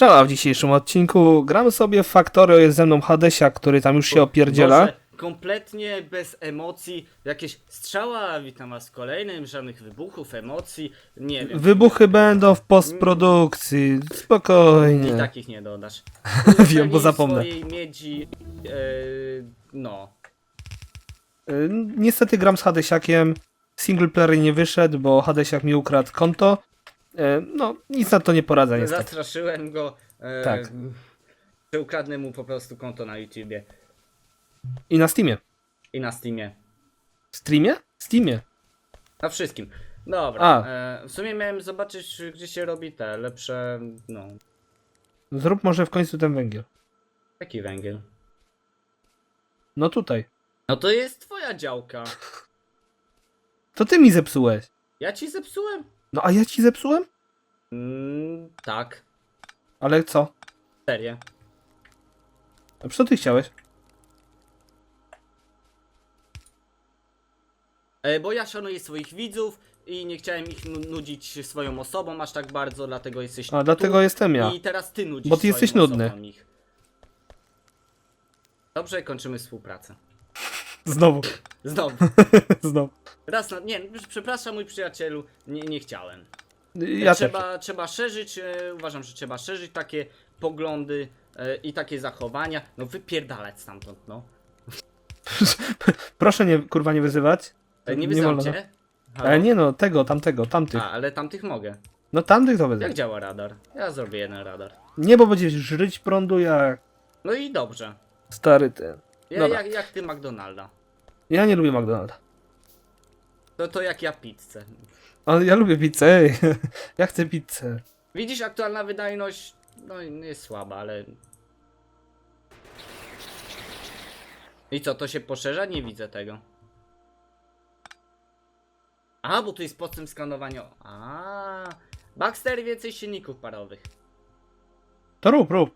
Strzała w dzisiejszym odcinku. Gramy sobie w Factorio, jest ze mną Hadesia, który tam już się opierdziela. Boże, kompletnie bez emocji, jakieś strzała, witam was w kolejnym, żadnych wybuchów, emocji, nie wiem. Wybuchy będą w postprodukcji. I Spokojnie. takich nie dodasz. Wiem, bo zapomnę. swojej miedzi, e, no. Y, Niestety gram z Hadesiakiem. Single player nie wyszedł, bo Hadesiak mi ukradł konto. Y, No, nic na to nie poradzę niestety. Zastraszyłem go, e, Tak. że ukradnę mu po prostu konto na YouTubie I na Steamie. i na Steamie. Streamie? Steamie. Na wszystkim. Dobra, e, w sumie miałem zobaczyć, gdzie się robi te lepsze, no, Zrób może w końcu ten węgiel. jaki węgiel. No tutaj. No to jest twoja działka. To ty mi zepsułeś. Ja ci zepsułem? No a ja ci zepsułem? Mm, tak, Ale co? serio. A co ty chciałeś? E, bo ja szanuję swoich widzów i nie chciałem ich nu- nudzić swoją osobą aż tak bardzo, dlatego jesteś A tu dlatego jestem ja. I teraz ty nudzisz Bo ty swoją jesteś nudny. osobą Ich. Dobrze, kończymy współpracę. Znowu. Znowu. Znowu. Raz na... Nie, przepraszam mój przyjacielu, nie, nie chciałem. Ja też. trzeba, trzeba szerzyć, e, uważam, że trzeba szerzyć takie poglądy e, i takie zachowania. No wypierdalać stamtąd, no. Proszę nie, kurwa, nie wyzywać. E, nie Nie wyznam wolno. cię. Halo? Ale nie no, tego, tamtego, tamtych. A, ale tamtych mogę. No tamtych to wyzywa. Jak działa radar? Ja zrobię jeden radar. Nie, bo będziesz żyć prądu jak No i dobrze. stary ten. Ja, Dobra. jak, jak ty McDonalda. Ja nie lubię McDonalda. To, to jak ja pizzę. Ale ja lubię pizzę, ej. Ja chcę pizzę. Widzisz, aktualna wydajność no jest słaba, ale... I co, to się poszerza? Nie widzę tego. A, bo tu jest postęp skanowania. A, Baxter więcej silników parowych. To rób, rób.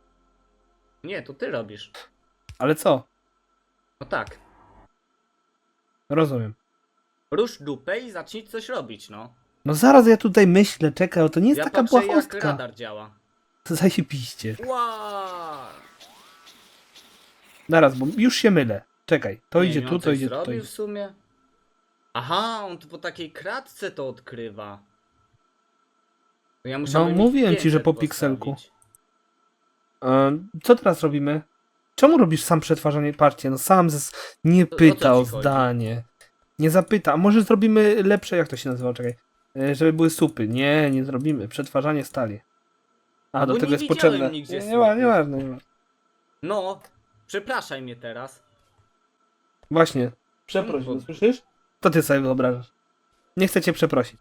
Nie, to ty robisz. Ale co? No tak. Rozumiem. Rusz dupę i zacznij coś robić, no. No zaraz ja tutaj myślę, czekaj, to nie jest Ja taka patrzę jak błahostka. radar działa. To zajebiście. Wow! Zaraz, bo już się mylę. Czekaj, to Nie idzie wiem, tu, to idzie tu, w sumie. Aha, on tu po takiej kratce to odkrywa. To Ja ich mówiłem ci, że 500 po pikselku. E, co teraz robimy? Czemu robisz sam przetwarzanie? Patrzcie, no sam z... nie O- o ci chodzi? Nie zapyta. A może zrobimy lepsze, jak to się nazywa, czekaj. E, żeby były supy. Nie, nie zrobimy. Przetwarzanie stali. A, do bo tego nie jest widziałem potrzebne. nigdzie Nie, nie, ma, supy. nie ważne, nie ma. No, przepraszaj mnie teraz. Właśnie. Przeproś No, bo- słyszysz? To ty sobie wyobrażasz. Nie chcę cię przeprosić.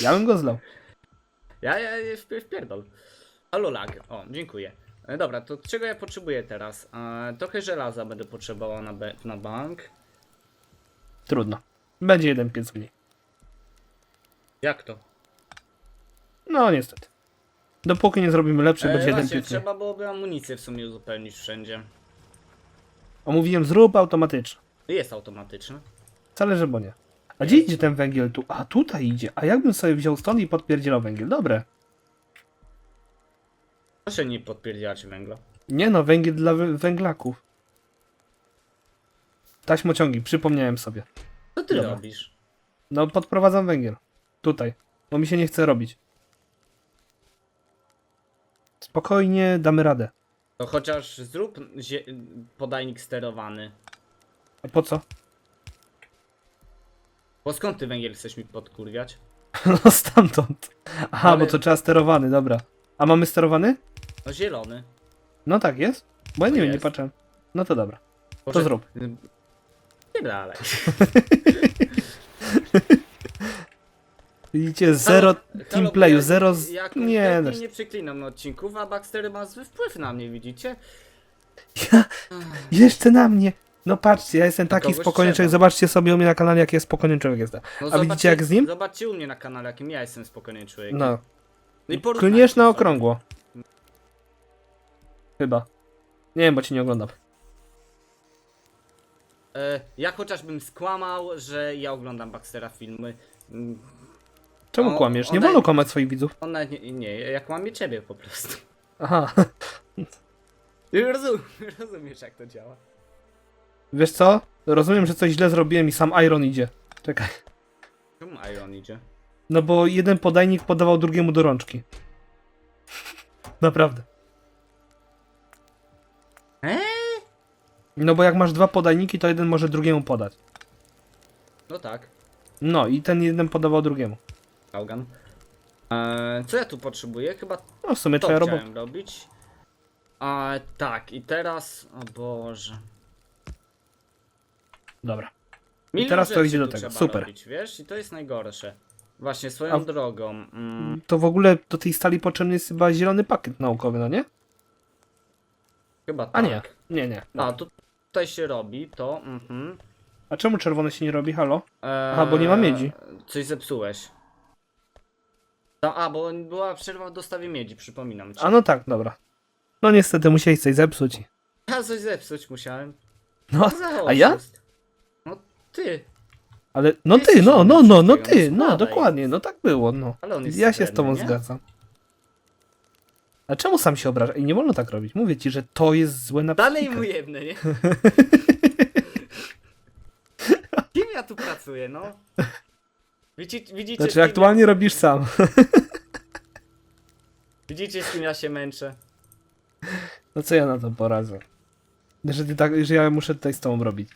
Ja bym go zlał. Ja, ja, ja wp- wpierdol. Lag. O, dziękuję. E, Dobra, to czego ja potrzebuję teraz? E, trochę żelaza będę potrzebował na, be- na bank. Trudno. Będzie jeden piec mniej. Jak to? No niestety. Dopóki nie zrobimy lepszy, E, będzie jeden właśnie, piec mniej. trzeba byłoby amunicję w sumie uzupełnić wszędzie. Omówiłem zrób automatyczny. Jest automatyczny. Wcale, że bo nie. A gdzie idzie ten węgiel tu? A tutaj idzie. A jakbym sobie wziął stąd i podpierdzielał węgiel? Dobre. Proszę nie podpierdzielać węgla. Nie no, węgiel dla wę- węglaków. Taśmociągi, przypomniałem sobie. Co ty Dobra. robisz? No, podprowadzam węgiel. Tutaj. Bo mi się nie chce robić. Spokojnie, damy radę. To chociaż zrób zie- podajnik sterowany. A po co? Bo skąd ty węgiel chcesz mi podkurwiać? No stamtąd. Aha, Ale- bo to trzeba sterowany, dobra. A mamy sterowany? No zielony. No tak jest. Bo ja nie No wiem, nie jest. patrzę. No to dobra. Może- zrób. Nie dalej. Widzicie, zero teamplayu, zero z... Ja Nie, no. nie przeklinam na odcinków, a Baxter ma zły wpływ na mnie, widzicie? Ja, jeszcze na mnie. No patrzcie, ja jestem taki spokojny człowiek. Zobaczcie sobie u mnie na kanale, jaki jest spokojny człowiek jestem. No A widzicie jak z nim? Zobaczcie u mnie na kanale, jakim ja jestem spokojny człowiek. No. no i Klniesz na okrągło. Chyba. Nie wiem, bo ci nie oglądam. E, ja chociażbym skłamał, że ja oglądam Baxtera filmy. Mm, Czemu kłamiesz? Nie ona- wolno kłamać swoich widzów. On nawet nie, nie, ja kłamię ciebie po prostu. Aha. Rozum, rozumiesz jak to działa. Wiesz co? Rozumiem, że coś źle zrobiłem i sam Iron idzie. Czekaj. Czemu Iron idzie? No bo jeden podajnik podawał drugiemu do rączki. Naprawdę. No bo jak masz dwa podajniki, to jeden może drugiemu podać. No tak. No i ten jeden podawał drugiemu. Gaugan. Eee, co ja tu potrzebuję? Chyba No w sumie twoja robota. chciałem robić. A tak, i teraz. O Boże. Dobra. Milion teraz to rzeczy idzie do tu tego, trzeba super. Robić, wiesz? I to jest najgorsze. Właśnie swoją A- drogą. Mm, To w ogóle do tej stali potrzebny jest chyba zielony pakiet naukowy, no nie? chyba tak. A nie. Nie, nie. A tu, tutaj się robi to. Mhm. A czemu czerwony się nie robi? Halo? Eee, Aha, bo nie ma miedzi. Coś zepsułeś. No, a, bo była przerwa w dostawie miedzi, przypominam ci. A no tak, dobra. No niestety musiałeś coś zepsuć. Ja coś zepsuć musiałem. No, Za a ja? No ty. ale no Ty no, no, no, no ty, no no dokładnie, no tak było, no. Ale on jest Ja się z tobą zgadzam. A czemu sam się obraża? I nie wolno tak robić. Mówię ci, że to jest złe na Dalej psychikę. mu jebnę, nie? Kim ja tu pracuję, no? Widzicie, widzicie, z Znaczy kim aktualnie robisz sam. Ja, widzicie, z kim ja się męczę? No co ja na to poradzę? Że, ty tak, że ja muszę tutaj z tobą robić.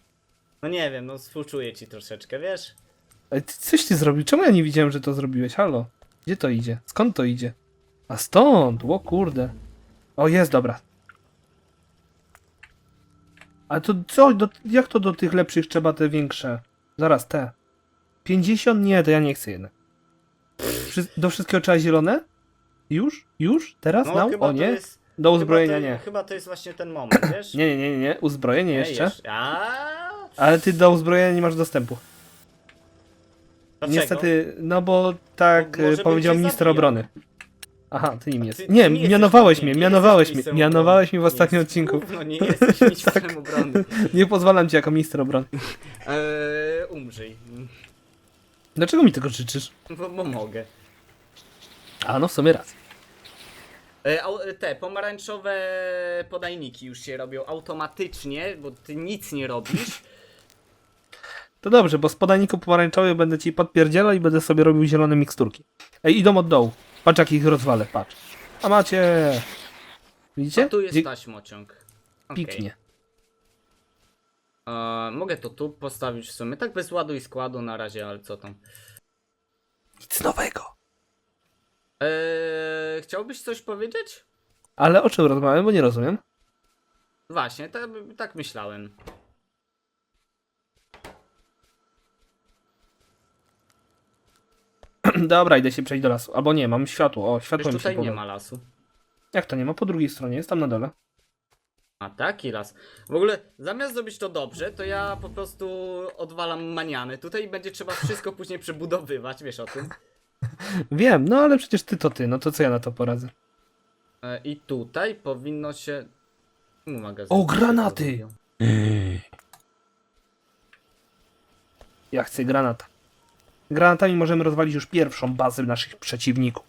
No nie wiem, no współczuję ci troszeczkę, wiesz? Ale ty, coś ty zrobił? Czemu ja nie widziałem, że to zrobiłeś? Halo? Gdzie to idzie? Skąd to idzie? A stąd! O kurde. O, jest, dobra. A to co? Do, jak to do tych lepszych trzeba te większe? Zaraz, te. 50? Nie, to ja nie chcę jednak. Do wszystkiego trzeba zielone? Już? Już? Teraz? No Now? chyba O nie? jest... Do chyba uzbrojenia to, nie. Chyba to jest właśnie ten moment, wiesz? Nie, nie, nie, nie, nie. Uzbrojenie Nie, jeszcze. A, Ale ty do uzbrojenia nie masz dostępu. Dlaczego? Niestety, no bo tak bym powiedział minister obrony. Aha, ty nim jest. ty- Nie, ty nie mianowałeś mnie, nie mianowałeś mnie, ministrem mianowałeś mnie w obrony. ostatnim Jest. odcinku. No nie jesteś ministrem obrony. Nie pozwalam ci jako minister obrony. Eee, umrzyj. Dlaczego mi tego życzysz? Bo, bo mogę. A no w sumie raz. E, au- te pomarańczowe podajniki już się robią automatycznie, bo ty nic nie robisz. To dobrze, bo z podajniku pomarańczowych będę ci podpierdzielał i będę sobie robił zielone miksturki. Ej, idą od dołu. Patrz jak ich rozwalę, patrz. A macie... Widzicie? A tu jest Gdzie- taśmociąg. Okej. Piknie. E, mogę to tu postawić w sumie, tak bez ładu i składu na razie, ale co tam. Nic nowego. E, chciałbyś coś powiedzieć? Ale o czym rozmawiamy, bo nie rozumiem. Właśnie, tak, tak myślałem. Dobra, idę się przejść do lasu. Albo nie, mam światło. O, światło Przecież mi się tutaj nie podoba. ma lasu. Jak to nie ma? Po drugiej stronie, jest tam na dole. A taki las. W ogóle zamiast zrobić to dobrze, to ja po prostu odwalam maniany. Tutaj będzie trzeba wszystko później przebudowywać, wiesz o tym. Wiem, no ale przecież ty to ty, no to co ja na to poradzę? E, I tutaj powinno się. Czemu magazyn O, granaty! Ja chcę granata. Granatami możemy rozwalić już pierwszą bazę naszych przeciwników.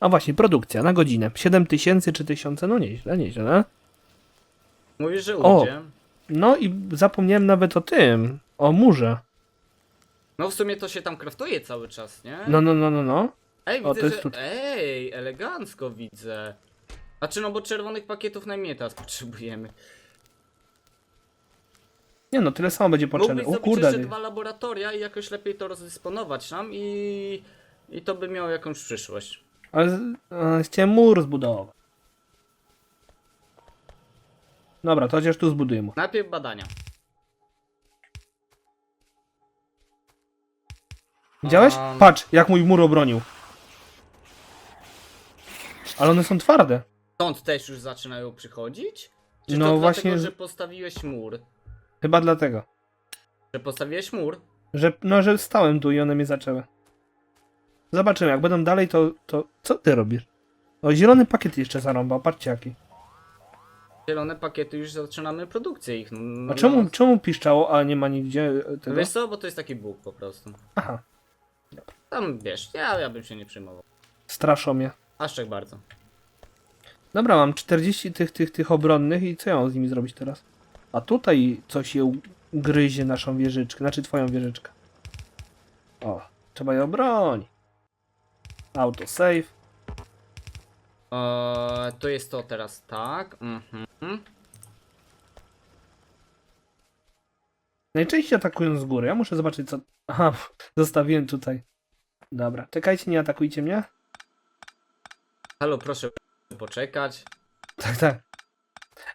A właśnie, produkcja na godzinę. 7000 czy 1000, no nieźle, nieźle. No? Mówisz, że O. ujdzie. no i zapomniałem nawet o tym, o murze. No w sumie to się tam kraftuje cały czas, nie? No, no, no, no, no. Ej, o, widzę, to jest że... tu- Ej, elegancko widzę. Znaczy no bo czerwonych pakietów najmniej teraz potrzebujemy. Nie no, tyle samo będzie potrzebne. Mógłbyś O zrobić kurde. jeszcze dwa laboratoria i jakoś lepiej to rozdysponować nam i... I to by miało jakąś przyszłość. Ale z- e, chciałem mur zbudować. Dobra, to chociaż tu zbuduję mur. Najpierw badania. Widziałeś? Um. Patrz, jak mój mur obronił. Ale one są twarde. Stąd też już zaczynają przychodzić? Czy No to właśnie dlatego, że postawiłeś mur? Chyba dlatego. Że postawiłeś mur? Że, no, że stałem tu i one mnie zaczęły. Zobaczymy, jak będą dalej, to, to... Co ty robisz? O, zielony pakiet jeszcze zarąbał, patrzcie jaki. Zielone pakiety już zaczynamy produkcję ich. No, no, A czemu, no. czemu piszczało, a nie ma nigdzie e, tego? Wiesz co, bo to jest taki bóg po prostu. Aha, Tam wiesz, ja, ja bym się nie przejmował. straszą mnie. Aż tak bardzo. Dobra, mam 40 tych, tych, tych obronnych i co ja mam z nimi zrobić teraz? A tutaj coś je gryzie naszą wieżyczkę, znaczy twoją wieżyczkę. O, trzeba je obronić. Autosave. Eee, to jest to teraz tak. Mhm. Najczęściej atakują z góry. Ja muszę zobaczyć co... Aha, zostawiłem tutaj. Dobra, czekajcie, nie atakujcie mnie. Halo, proszę poczekać. Tak, tak.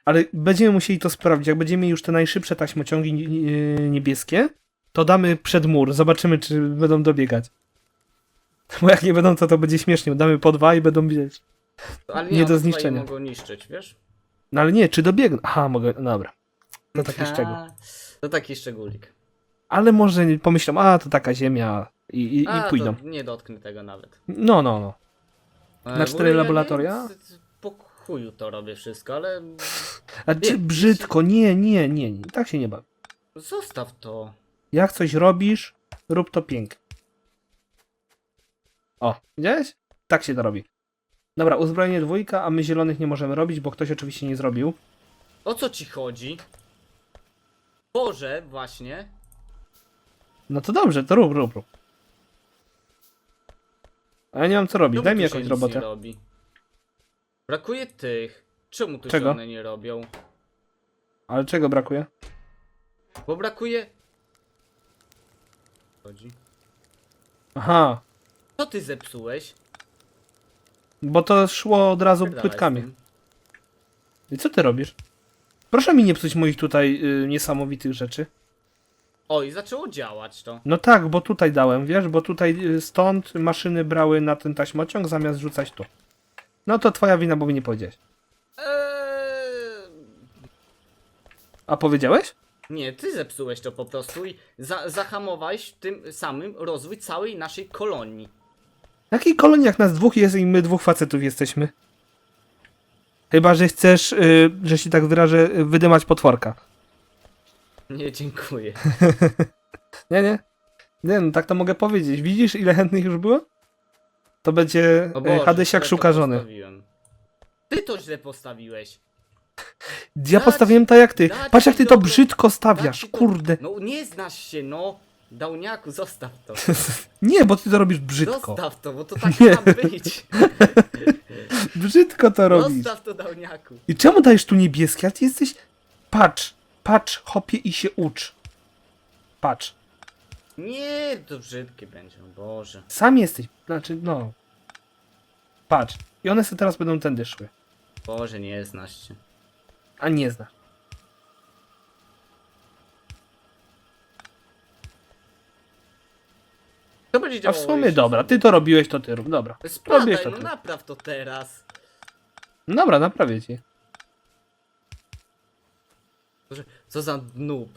Ale będziemy musieli to sprawdzić. Jak będziemy już te najszybsze taśmociągi ni- niebieskie, to damy przed mur. Zobaczymy, czy będą dobiegać. Bo jak nie będą, to to będzie śmiesznie. Damy po dwa i będą widzieć. Ale Nie nie, do zniszczenia. mogą niszczyć, wiesz? No ale nie, czy dobiegną? Aha, mogę. Dobra. To taki szczegół. To taki szczególik. Ale może pomyślą, a to taka ziemia i, i, A, i pójdą. Nie dotknę tego nawet. No, no, no. E, Na w cztery ja laboratoria? nie- chuju to robię wszystko, ale A czy brzydko? Nie, nie, nie, nie. Tak się nie bawi. zostaw to. Jak coś robisz, rób to pięknie. O, widziałeś? Tak się to robi. Dobra, uzbrojenie dwójka, a my zielonych nie możemy robić, bo ktoś oczywiście nie zrobił. O co ci chodzi? Boże, właśnie. No to dobrze, to rób, rób, rób. A ja nie mam co robić, daj mi jakąś robotę. robi? Brakuje tych. Czemu tu Czego? się one nie robią? Ale czego brakuje? Bo brakuje. Chodzi. Aha, Co ty zepsułeś? bo to szło od razu Pierdalaj z płytkami. tym. I co ty robisz? Proszę mi nie psuć moich tutaj y, niesamowitych rzeczy. O, i zaczęło działać to. No tak, bo tutaj dałem, wiesz, bo tutaj y, stąd maszyny brały na ten taśmociąg zamiast rzucać tu. No to twoja wina, bo mi nie powiedziałeś. Eee... A powiedziałeś? Nie, ty zepsułeś to po prostu i za zahamowałeś tym samym rozwój całej naszej kolonii. Jakiej kolonii jak nas dwóch jest i my dwóch facetów jesteśmy? Chyba, że chcesz, y, że się tak wyrażę, y, wydymać potworka. Nie, dziękuję. Nie, nie. Nie, no tak to mogę powiedzieć. Widzisz, ile chętnych już było? To będzie O y, Boże, Hadesiak źle szuka żony. postawiłem. Ty to źle postawiłeś. Ja Dać- postawiłem tak jak ty. dać Patrz jak ty to dobrą- brzydko stawiasz, ci to- kurde. No nie znasz się, no. Dałniaku, zostaw to. Nie, bo ty to robisz brzydko. Zostaw to, bo to tak Nie. ma być. Brzydko to robisz. Zostaw to, Dałniaku. I czemu dajesz tu niebieskie? A ty jesteś... Patrz, patrz, hopie i się ucz. Patrz. Nie, to brzydkie będzie, o Boże. Sam jesteś, znaczy, no. Patrz. I one sobie teraz będą tędy szły. Boże, nie znasz się. A nie zna. To będzie A w działało sumie dobra, ty to robiłeś, to ty rób. Dobra. Spadaj, robisz to no ty. napraw to teraz. Dobra, naprawię ci. Boże, Co za noob.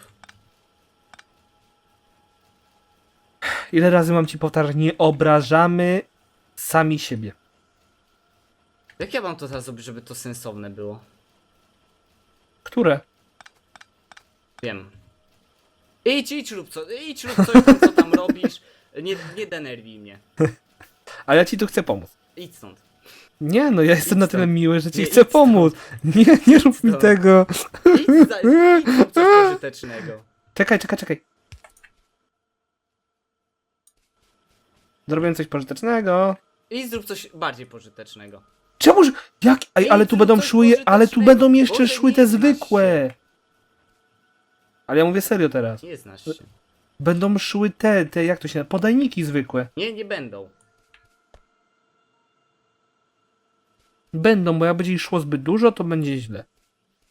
Ile razy mam ci powtarzać? Nie obrażamy sami siebie. Jak ja mam to teraz zrobić, żeby to sensowne było? Które? Wiem. Idź, idź rób co, idź rób coś tam, co tam robisz. Nie, nie denerwij mnie. A ja ci tu chcę pomóc. Idź stąd. Nie, no ja jestem na tyle stąd. miły, że ci Nie, chcę idź pomóc. Nie, nie rób mi stąd. tego. Idź, za, idź rób coś pożytecznego. Czekaj, czekaj, czekaj. Zrobiłem coś pożytecznego. Idź zrób coś bardziej pożytecznego. Czemuż? Jak? Ej, ale tu będą coś szły, ale tu pożytecznego. będą jeszcze Boże, szły nie te znasz zwykłe. Ale ja mówię serio teraz. Nie znasz się. Będą szły te, te, jak to się nazywa? Podajniki zwykłe. Nie, nie będą. Będą, bo jak będzie ich szło zbyt dużo, to będzie źle.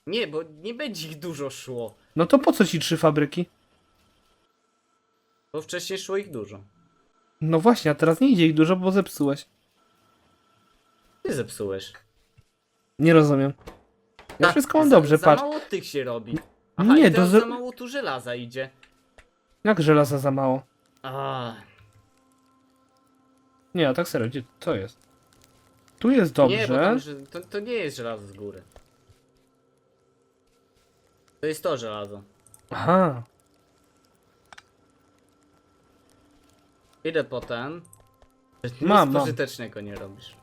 Nie, bo nie będzie ich dużo szło. No to po co ci trzy fabryki? Bo wcześniej szło ich dużo. No właśnie, a teraz nie idzie ich dużo, bo zepsułeś. Ty zepsułeś. Nie rozumiem. Ja Tak, wszystko mam za- dobrze, za patrz. mało tych się robi. Aha, Nie, nie, to za- za mało tu żelaza idzie. Jak żelaza za mało? A, Nie, a tak serio, gdzie to jest? Tu jest nie, bo dobrze. tam, że- to, to nie jest żelazo z góry. To jest to żelazo. Aha. Idę po ten. Nic Mam, mam. pożytecznego nie robisz.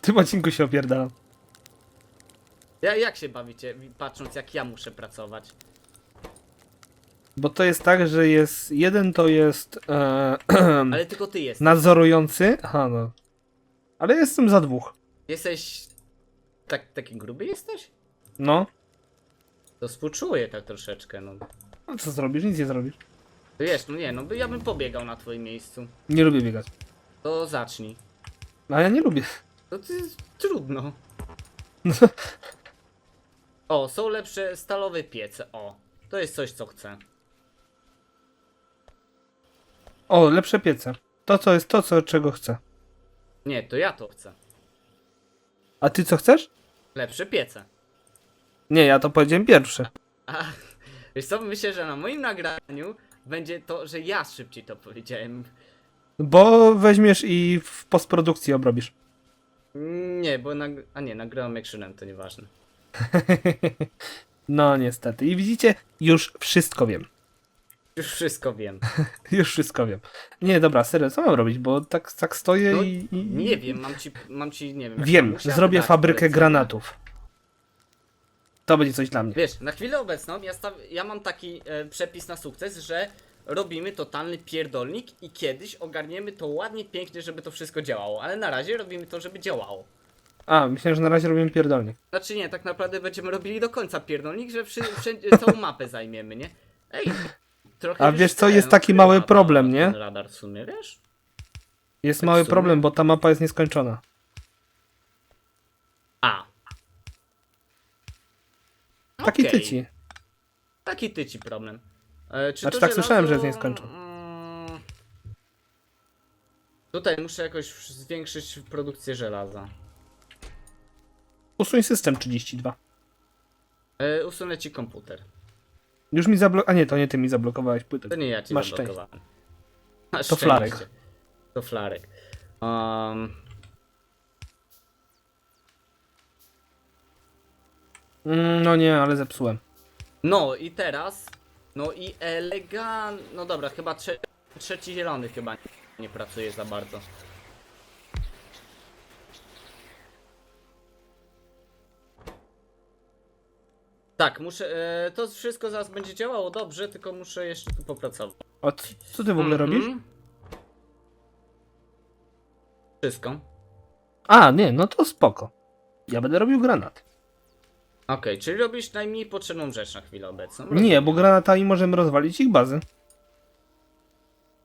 tym odcinku się opierdalam. Ja, jak się bawicie, patrząc jak ja muszę pracować? Bo to jest tak, że jest. Jeden to jest e, Ale tylko ty jesteś. nadzorujący. Aha, no. Ale jestem za dwóch. Jesteś... Tak, taki gruby jesteś? No. To współczuję tak troszeczkę, no. A co zrobisz? Nic nie zrobisz. Wiesz, no nie, no by ja bym pobiegał na twoim miejscu. Nie lubię biegać. To zacznij. No, A ja nie lubię. No to jest trudno. O, są lepsze stalowe piece, o. To jest coś, co chcę. O, lepsze piece. To co jest to, co czego chcę. Nie, to ja to chcę. A ty co chcesz? Lepsze piece. Nie, ja to powiedziałem pierwsze. A, wiesz co, myślę, że na moim nagraniu będzie to, że ja szybciej to powiedziałem. Bo weźmiesz i w postprodukcji obrobisz. Nie, bo nag... A nie, nagrałem ekrzynem, to nieważne. No niestety. I widzicie, już wszystko wiem. Już wszystko wiem. Już wszystko wiem. Nie, dobra, serio, co mam robić? Bo tak, tak stoję No, i, i... Nie wiem, mam ci, mam ci, nie wiem. Wiem, zrobię fabrykę granatów. To będzie coś dla mnie. Wiesz, na chwilę obecną ja, staw... ja mam taki e, przepis na sukces, że robimy totalny pierdolnik i kiedyś ogarniemy to ładnie, pięknie, żeby to wszystko działało. Ale na razie robimy to, żeby działało. A, myślałem, że na razie robimy pierdolnik. Znaczy nie, tak naprawdę będziemy robili do końca pierdolnik, że wszy... wszędzie całą mapę zajmiemy, nie? Ej, trochę A już wiesz co, ten jest taki mały problem, nie? ten radar w sumie, wiesz? Jest mały w sumie. problem, bo ta mapa jest nieskończona. A. Taki Okej. tyci. Taki tyci problem. E, czy Znaczy to tak słyszałem, że jest nieskończony. Mm, Tutaj muszę jakoś zwiększyć produkcję żelaza. Usuń system 32. E, usunę ci komputer. Już mi zablokowałeś. A nie, to nie ty mi zablokowałeś płytę. To nie ja ci Masz zablokowałem. Masz To szczęście. Flarek. To flarek. Um, Mm, no nie, ale zepsułem. no i teraz. No i elegan. No dobra, chyba trze trzeci zielony chyba nie, nie pracuje za bardzo. Tak, muszę. E, to wszystko zaraz będzie działało dobrze, tylko muszę jeszcze tu popracować. C- co ty w ogóle Mhm. robisz? Wszystko. A, nie, no to spoko. Ja będę robił granat. Okej, czyli robisz najmniej potrzebną rzecz na chwilę obecną. Nie, bo granatami możemy rozwalić ich bazy.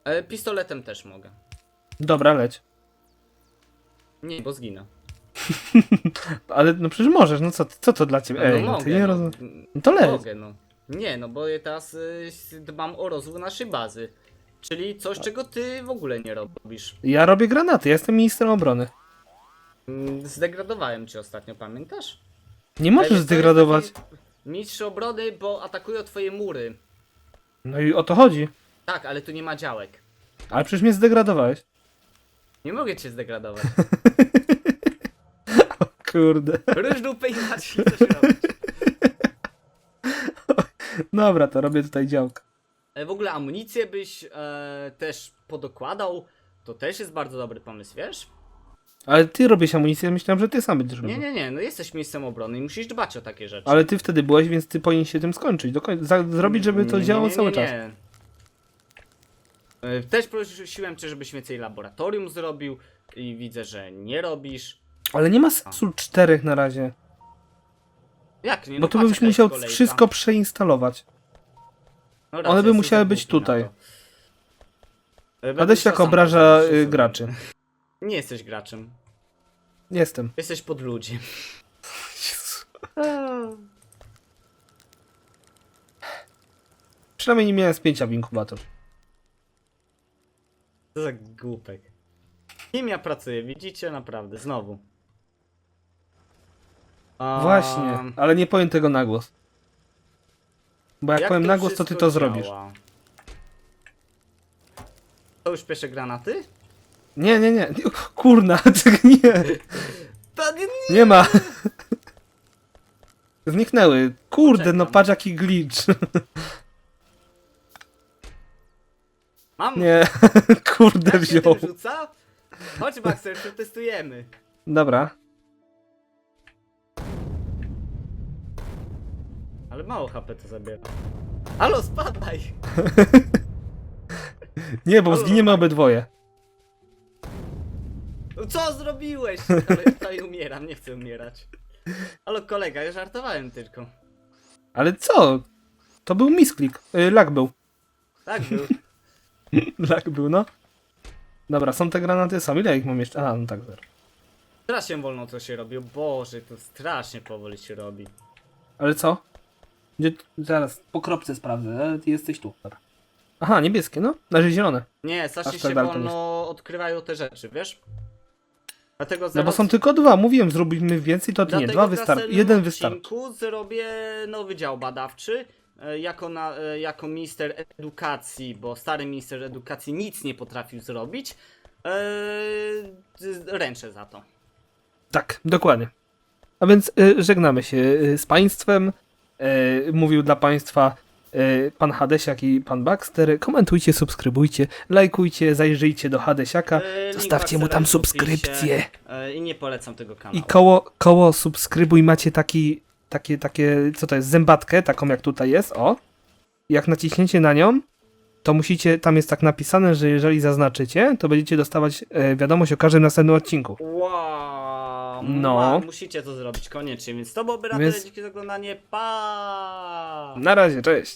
E, pistoletem też mogę. Dobra, leć. Nie, bo zginę. Ale no przecież możesz, no co, co to dla ciebie? No, Ej, no mogę, ty nie no. No to leć. Mogę, no. Nie, no bo ja teraz y, dbam o rozwój naszej bazy. Czyli coś, czego ty w ogóle nie robisz. Ja robię granaty, ja jestem ministrem obrony. Mm, Zdegradowałem cię ostatnio, pamiętasz? Nie możesz wiesz zdegradować. taki Mistrz obrony, bo atakują twoje mury. No i o to chodzi. Tak, ale tu nie ma działek. Ale przecież mnie zdegradowałeś. Nie mogę cię zdegradować. Kurde. Róż dupy inaczej coś robić. Dobra, to robię tutaj działkę. E, W ogóle amunicję byś e, też podokładał. To też jest bardzo dobry pomysł, wiesz? Ale ty robisz amunicję, myślałem, że ty sam będziesz robił. Nie, nie, nie, no jesteś miejscem obrony i musisz dbać o takie rzeczy. Ale ty wtedy byłeś, więc ty powinien się tym skończyć. Do końca. Za- zrobić, żeby to Nie, nie, działało nie, cały nie, czas. nie. E, Też prosiłem cię, żebyś więcej laboratorium zrobił i widzę, że nie robisz. Ale nie ma sensu czterech na razie. Jak nie? Bo no tu patrz, byś jaka jest musiał kolejka. wszystko przeinstalować. No one by musiały być głupi na tutaj. to. E, będę Adaś musiał jak sam obraża y, graczy. Nie jesteś graczem. Jestem. Jesteś pod ludzi. Przynajmniej nie miałem spięcia w inkubator. Co za głupek. Kim ja pracuję, widzicie? Naprawdę, znowu. A, Właśnie, ale nie powiem tego na głos. Bo jak, powiem na głos, to ty wszystko to zrobisz. działa? To już pierwsze granaty? Nie, nie, nie. Kurna, tak nie. Ta, nie, nie. Nie ma. Zniknęły. Kurde, Poczekam. no patrz jaki glitch. Mam. Nie, kurde tak wziął. rzuca? Chodź, Baxter, przetestujemy. Dobra. Ale mało HP to zabiera. Halo, spadaj! Nie, bo Halo. zginiemy obydwoje. No Co zrobiłeś? Ale ja tutaj umieram, nie chcę umierać. Halo kolega, ja żartowałem tylko. Ale co? To był misklik. Y, lag był. Tak był. lag był, no. Dobra, są te granaty, są. Ile ich mam jeszcze? A, no tak, zero. Strasznie wolno to się robi. O Boże, to strasznie powoli się robi. Ale co? Gdzie, zaraz, po kropce sprawdzę. ale Ty jesteś tu. Dobra. Aha, niebieskie, no. Znaczy zielone. Nie, strasznie tak się daleko wolno odkrywają te rzeczy, wiesz? Dlatego No zaraz... bo są tylko dwa. Mówiłem, zrobimy więcej, to nie. Dwa w wystarczy. Jeden wystarczy. odcinku zrobię nowy dział badawczy. e, Jako, na, e, jako minister edukacji, bo stary minister edukacji nic nie potrafił zrobić. Eee, ręczę za to. Tak, dokładnie. A więc żegnamy się z państwem. Mówił dla państwa pan Hadesiak i pan Baxter. Komentujcie, subskrybujcie, lajkujcie, zajrzyjcie do Hadesiaka. E, link Zostawcie mu tam jest w opisie, subskrypcję. e, I nie polecam tego kanału. I koło, koło subskrybuj macie taki, takie, takie, co to jest, zębatkę, taką jak tutaj jest, o. Jak naciśniecie na nią, to musicie, tam jest tak napisane, że jeżeli zaznaczycie, to będziecie dostawać e, wiadomość o każdym następnym odcinku. Wow, No. musicie to zrobić koniecznie, więc to byłoby na Więc- tyle. Dzięki za oglądanie. Pa! Na razie, cześć.